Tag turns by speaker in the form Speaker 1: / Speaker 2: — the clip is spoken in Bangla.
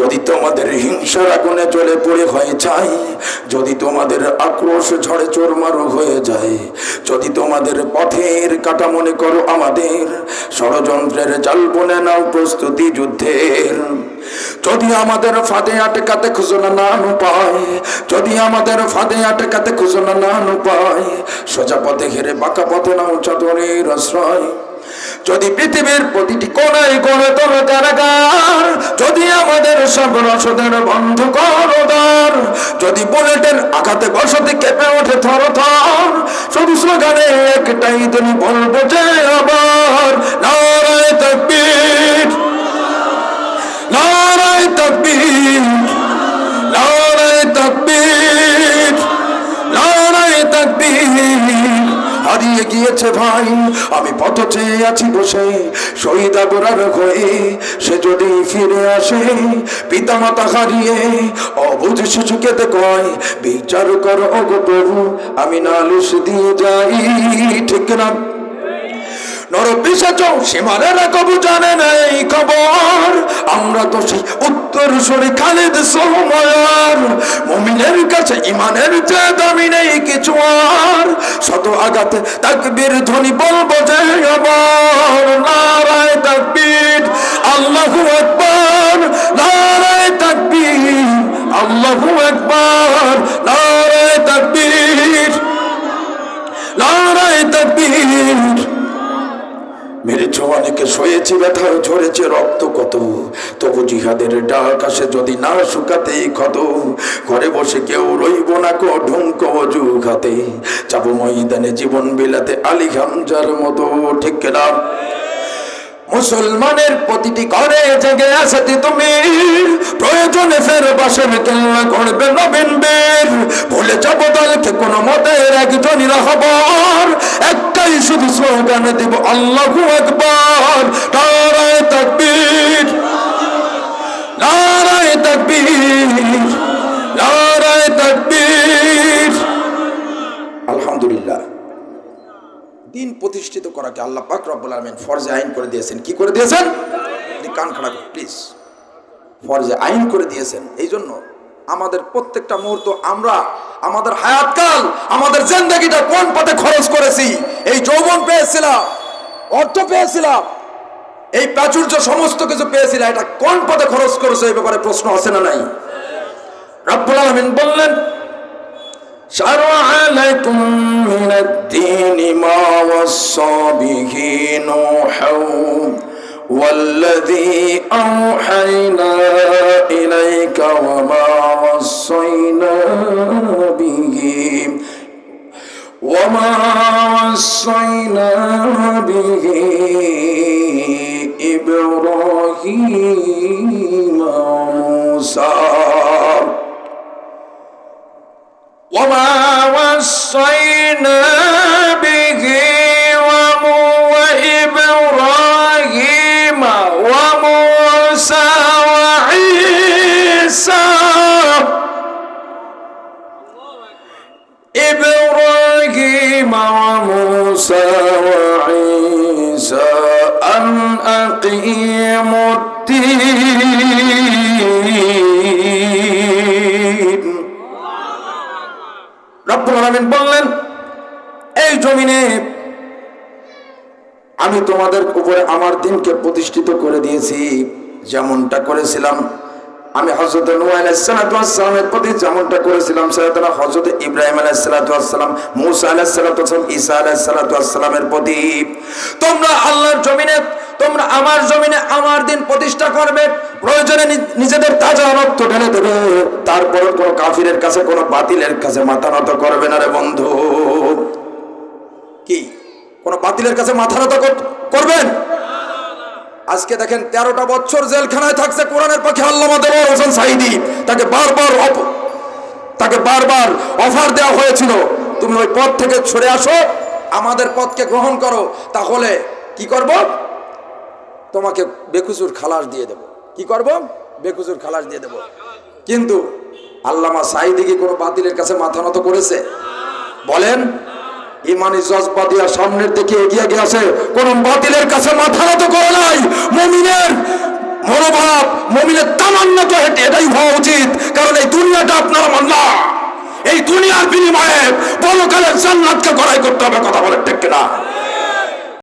Speaker 1: যদি তোমাদের হিংসার আগুনে জ্বলে পড়ে হয়ে যায়, যদি তোমাদের আক্রোশ ঝড়ে চোরমারু হয়ে যায়, যদি তোমাদের পথের কাটা মনে করো আমাদের, ষড়যন্ত্রের জাল বনে নাও প্রস্তুতি যুদ্ধের। যদি আমাদের ফাঁদে আটকাতে খুঁজো না পায় যদি আমাদের ফাঁদে আটকাতে খুঁজো না পায় সোজা পথে ঘেরে বাঁকা পথে নাও চাদরের আশ্রয়। যদি পৃথিবীর প্রতিটি কোনায় গড়ে তোলো কারাগার যদি আমাদের বন্ধ যদি বুলেটের আঘাতে বসতি কেঁপে ওঠে থর থর, শুধু স্লোগানে একটাই তুমি বলব যে আবার নারায় তকবীর নারায় তকবীর। হারিয়ে ভাই। আমি পথ চেয়ে আছি বসে। শহীদ আবরার হয়ে সে যদি ফিরে আসে, পিতামাতা হারিয়ে অবুঝ শিশুকে কয় বিচার কর অগো প্রভু, আমি নালিশ দিয়ে যাই। ঠিক না? আমরা তো সেই উত্তর সরি খালিদ সোময়ার মুমিনের কাছে, ইমানের যে দামি নেই কিছু আর। শত আঘাতে তাকবীর ধ্বনি বলব যে আবার নারায় তাকবীর, আল্লাহু আকবার, নারায় তাকবীর, আল্লাহু আকবার, নারায় তাকবীর নারায় তাকবীর। অনেকে ঝরেছে রক্ত কত? তবু যদি না শুকাতে ক্ষত। ঘরে বসে কেউ রইব না কো ময়দানে জীবন বিলাতে আলী হামজার মতো, ঠিক না মুসলমানের প্রতিটি ঘরে জেগে আসতে তুমি। প্রয়োজনে ফের বাসন কেল্লা করবে নবীন বীর। ভুলে যাব দলকে কোনো মতের একজনই রাহবার একটাই শুধু স্লোগান দিব, আল্লাহু আকবার। নারায় তাকবীর নারায় তাকবীর নারায় তাকবীর। আলহামদুলিল্লাহ। দিন প্রতিষ্ঠিত করাকে আল্লাহ পাক রব্বুল আলমিন ফরজে আইন করে দিয়েছেন। কি করে দিয়েছেন? কান খাড়া প্লিজ ফরজে আইন করে দিয়েছেন। এই জন্য আমাদের প্রত্যেকটা মুহূর্ত আমরা আমাদের হায়াতকাল আমাদের জিন্দগিটা কোন পথে খরচ করেছি এই যৌবন পেয়েছিলাম অর্থ পেয়েছিলাম এই প্রাচুর্য সমস্ত কিছু পেয়েছিলাম এটা কোন পথে খরচ করেছে এই ব্যাপারে প্রশ্ন আছে না নাই রব্বুল আলমিন বললেন شرع لكم من الدين ما وصى به نوحا والذي أوحينا إليك وما وصينا به وما وصينا به إبراهيم وموسى. وما وصينا إبراهيم وموسى وعيسى أن أقيموا الدين রব্বুল আলামিন বললেন এই জমিনে আমি তোমাদের উপরে আমার দিনকে প্রতিষ্ঠিত করে দিয়েছি যেমনটা করেছিলাম আমি হজরত আলাইহিসসালামের প্রতি যেমনটা করেছিলাম, সৈয়দনা হজরত ইব্রাহিম আলাইহিসসালাম মুসা আলাইহিসসালাম ঈসা আলাইহিসসালামের প্রতি। তোমরা আল্লাহর জমিনে, তোমরা আমার জমিনে আমার দিন প্রতিষ্ঠা করবে, প্রয়োজনে নিজেদের তাজা রক্ত ঢেলে দেবে। তারপর কোনো কাফিরের কাছে, কোনো বাতিলের কাছে মাথা নত করবে না রে বন্ধু। কি? কোন বাতিলের কাছে মাথা নত করবেন? আজকে দেখেন তেরোটা বছর জেলখানায় থাকছে কোরআনের পক্ষে আল্লামা দেওয়ার হোসেন সাইদি তাকে বারবার তাকে বারবার অফার দেওয়া হয়েছিল। তুমি ওই পথ থেকে সরে আসো, আমাদের পথকে গ্রহণ করো, তাহলে কি করব? তোমাকে বেকুচুর খালাস দিয়ে দেব। কি করব? বেকুচুর খালাস দিয়ে দেব। কিন্তু আল্লামা সাইদি কি কোনো বাতিলের কাছে মাথা নত করেছে? বলেন ইমানি জজবা দিয়া সামনের দিকে এগিয়ে গিয়েছে। কোন বাতিলের কাছে মাথা নত করে নাই। মমিনের মনোভাব, মমিনের তামান্না তো এটাই হওয়া উচিত। কারণ এই দুনিয়াটা আপনার মান্না এই দুনিয়ার বিনিময়ে পরকালের জান্নাতকে গড়াই করতে হবে, কথা বলে ঠিক